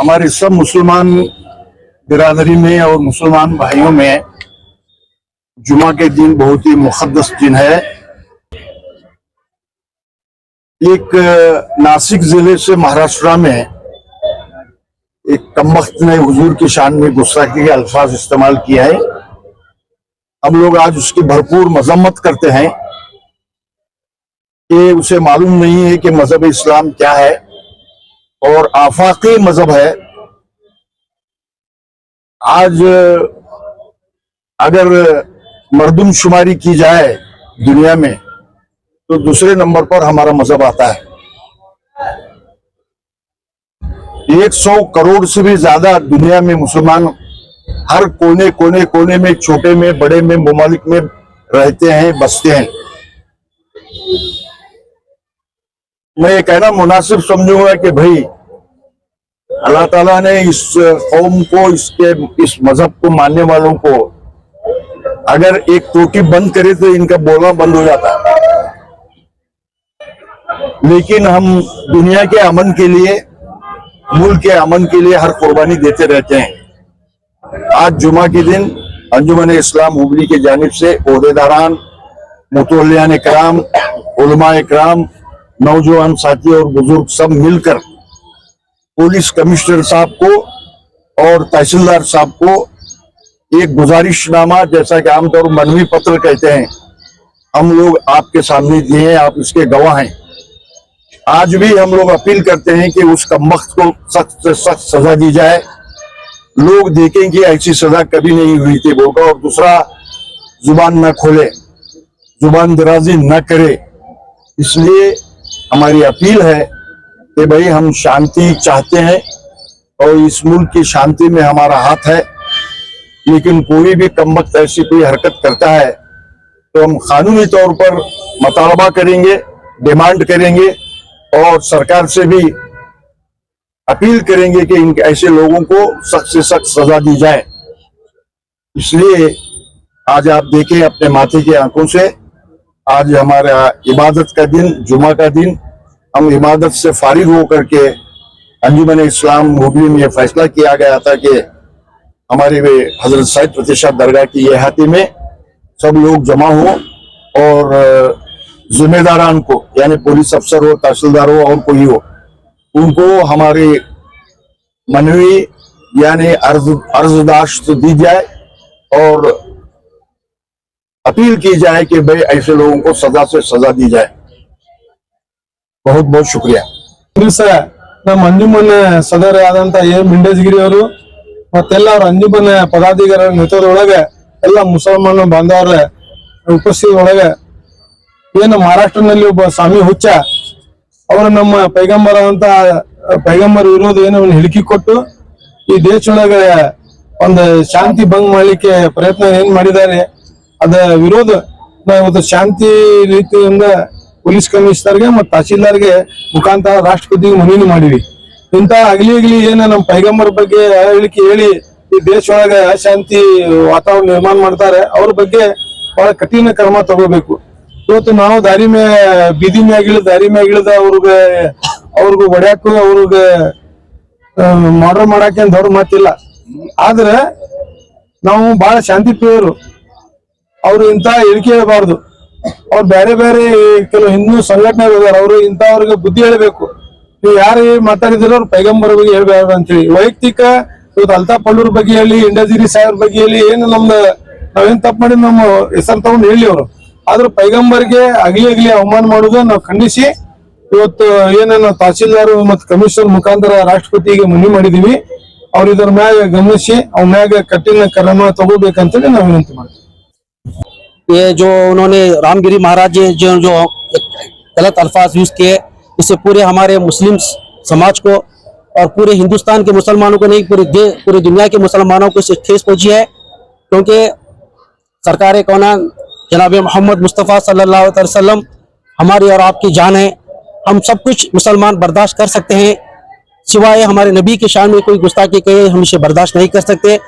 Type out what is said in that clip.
हमारे सब मुसलमान बिरादरी में और मुसलमान भाइयों में जुमा के दिन बहुत ही मुकदस दिन है। एक नासिक ज़िले से महाराष्ट्र में एक कमबख्त ने हुजूर की शान में गुस्ताखी के अल्फाज इस्तेमाल किया है। हम लोग आज उसकी भरपूर मजम्मत करते हैं। कि उसे मालूम नहीं है कि मज़हब इस्लाम क्या है। और आफाकी मज़हब है। आज अगर मर्दुम शुमारी की जाए दुनिया में तो दूसरे नंबर पर हमारा मज़हब आता है। एक सौ करोड़ से भी ज़्यादा दुनिया में मुसलमान हर कोने कोने कोने में, छोटे में, बड़े में, ममालिक में रहते हैं, बसते हैं। मैं ये कहना मुनासिब समझूँगा कि भाई अल्लाह ताला ने इस कौम को, इसके, इस मज़हब को मानने वालों को, अगर एक टोटी बंद करे तो इनका बोलना बंद हो जाता लेकिन हम दुनिया के अमन के लिए, मुल्क के अमन के लिए हर कुर्बानी देते रहते हैं। आज जुमा के दिन, अंजुमन इस्लाम हुबली की जानिब से अहदेदारान मुतलियान कराम उलमा कराम नौजवान साथी और बुज़ुर्ग सब मिलकर पुलिस कमिश्नर साहब को और तहसीलदार साहब को एक गुजारिशनामा, जैसा कि आमतौर मनवी पत्र कहते हैं, हम लोग आपके सामने दिए हैं, आप इसके गवाह हैं। आज भी हम लोग अपील करते हैं कि उस कमबख्त को सख्त से सख्त सजा दी जाए। लोग देखें कि ऐसी सजा कभी नहीं हुई थी बोलकर और दूसरा, ज़ुबान न खोले, ज़ुबान दराजी न करे। इसलिए हमारी अपील है कि भाई हम शांति चाहते हैं और इस मुल्क की शांति में हमारा हाथ है, लेकिन कोई भी कमबख्त ऐसी कोई हरकत करता है तो हम कानूनी तौर पर मुतालबा करेंगे, डिमांड करेंगे और सरकार से भी अपील करेंगे कि इन ऐसे लोगों को सख्त से सख्त सजा दी जाए। इसलिए आज आप देखें अपने माथे की आँखों से, आज हमारा इबादत का दिन जुमा का दिन हम इबादत से फारिग होकर के अंजुमन इस्लाम मुबली में फैसला किया गया था कि हमारे वे हज़रत साहिब प्रतिशत दरगाह की अहाती में सब लोग जमा हो और जिम्मेदारान को, यानी पुलिस अफसर हो, तहसीलदार हो, और कोई हो, उनको हमारे मनवी, यानी अर्ज़, अर्जदाश्त दी जाए और अपील की जाए कि भाई ऐसे लोगों को सजा से सजा दी जाए। ಬಹುತ್ ಬಹುತ್ ಶುಕ್ರಿಯಾ. ಸರ್, ನಮ್ಮ ಅಂಜುಮನ್ ಸದರ ಆದಂತ ಎಂ ಮಿಂಡೇಜ್ಗಿರಿ ಅವರು ಮತ್ತೆಲ್ಲ ಅವ್ರ ಅಂಜುಮನ್ ಪದಾಧಿಕಾರ ನೇತೃತ್ವದೊಳಗೆ ಎಲ್ಲ ಮುಸಲ್ಮಾನ ಬಾಂಧವರ ಉಪಸ್ಥಿತಿಯೊಳಗ ಏನು ಮಹಾರಾಷ್ಟ್ರನಲ್ಲಿ ಒಬ್ಬ ಸ್ವಾಮಿ ಹುಚ್ಚ, ಅವರ ನಮ್ಮ ಪೈಗಂಬರ ಅಂತ, ಪೈಗಂಬರ್ ವಿರೋಧ ಏನೋ ಹೇಳಿಕೆ ಕೊಟ್ಟು ಈ ದೇಶೊಳಗ ಒಂದು ಶಾಂತಿ ಭಂಗ್ ಮಾಡಲಿಕ್ಕೆ ಪ್ರಯತ್ನ ಏನ್ ಮಾಡಿದ್ದಾರೆ, ಅದ ವಿರೋಧ ನಾವು ಶಾಂತಿ ರೀತಿಯಿಂದ ಪೊಲೀಸ್ ಕಮಿಷನರ್ಗೆ ಮತ್ತು ತಹಸೀಲ್ದಾರ್ಗೆ ಮುಖಾಂತರ ರಾಷ್ಟ್ರಪತಿಗೆ ಮನವಿ ಮಾಡಿವಿ ಇಂತ ಅಗಲಿ ಅಗಲಿ ಏನ ನಮ್ಮ ಪೈಗಂಬರ್ ಬಗ್ಗೆ ಹೇಳಿಕೆ ಹೇಳಿ ಈ ದೇಶದೊಳಗೆ ಅಶಾಂತಿ ವಾತಾವರಣ ನಿರ್ಮಾಣ ಮಾಡ್ತಾರೆ, ಅವ್ರ ಬಗ್ಗೆ ಬಹಳ ಕಠಿಣ ಕ್ರಮ ತಗೋಬೇಕು. ಇವತ್ತು ನಾವು ದಾರಿ ಮೇ, ಬೀದಿ ಮ್ಯಾಗ ಇಳಿದ, ದಾರಿ ಮ್ಯಾಗ ಇಳಿದ ಅವ್ರಿಗೆ, ಅವ್ರಿಗೂ ಹೊಡ್ಯಾಕು ಅವ್ರಿಗೆ ಮರ್ಡರ್ ಮಾಡಕ್ಕೆ ದೊಡ್ಡ ಮಾತಿಲ್ಲ. ಆದ್ರೆ ನಾವು ಬಹಳ ಶಾಂತಿ ಪ್ರಿಯರು ಅವ್ರು ಇಂತ ಹೇಳಿಕೆ ಹೇಳಬಾರ್ದು. ಅವ್ರು ಬೇರೆ ಬೇರೆ ಕೆಲವು ಹಿಂದೂ ಸಂಘಟನೆ ಇದಾರೆ ಅವರು ಇಂಥವ್ರಿಗೆ ಬುದ್ಧಿ ಹೇಳ್ಬೇಕು. ನೀವು ಯಾರು ಮಾತಾಡಿದಿರೋ ಅವ್ರು ಪೈಗಂಬರ ಬಗ್ಗೆ ಹೇಳ್ಬಾರ್ದು ಅಂತೇಳಿ. ವೈಯಕ್ತಿಕ ಇವತ್ತು ಅಲ್ತಾಫ್ ಪಳ್ಳೂರ್ ಬಗ್ಗೆ ಹೇಳಿ, ಇಂಡಜಿರಿ ಸಾಹೇಬ್ರ ಬಗ್ಗೆ ಹೇಳಿ, ಏನು ನಮ್ದು, ನಾವೇನ್ ತಪ್ಪು ಮಾಡಿ ನಮ್ಮ ಹೆಸರು ತಗೊಂಡು ಹೇಳಿ ಅವರು. ಆದ್ರೂ ಪೈಗಂಬರ್ಗೆ ಅಗಲಿ ಅಗಲಿ ಅವಮಾನ ಮಾಡುದು ನಾವು ಖಂಡಿಸಿ. ಇವತ್ತು ಏನೇನು ತಹಸೀಲ್ದಾರ್ ಮತ್ತು ಕಮಿಷನರ್ ಮುಖಾಂತರ ರಾಷ್ಟ್ರಪತಿಗೆ ಮನವಿ ಮಾಡಿದೀವಿ. ಅವ್ರ ಇದ್ರ ಮ್ಯಾಗ ಗಮನಿಸಿ, ಅವ್ರ ಮ್ಯಾಗ ಕಠಿಣ ಕ್ರಮ ತಗೋಬೇಕಂತೇಳಿ ನಾವು ವಿನಂತಿ ಮಾಡ್ತೀವಿ. ये जो उन्होंने रामगिरी महाराज जी जो जो गलत अल्फाज यूज़ किए इससे पूरे हमारे मुस्लिम समाज को और पूरे हिंदुस्तान के मुसलमानों को नहीं, पूरे दे, पूरी दुनिया के मुसलमानों को इससे ठेस पहुँची है, क्योंकि सरकार कौना जनाब मोहम्मद मुस्तफ़ा सल्लल्लाहु अलैहि वसल्लम, हमारी और आपकी जान है। हम सब कुछ मुसलमान बर्दाश्त कर सकते हैं, सिवाय हमारे नबी के शान में कोई गुस्ताखी कहे हम इसे बर्दाश्त नहीं कर सकते।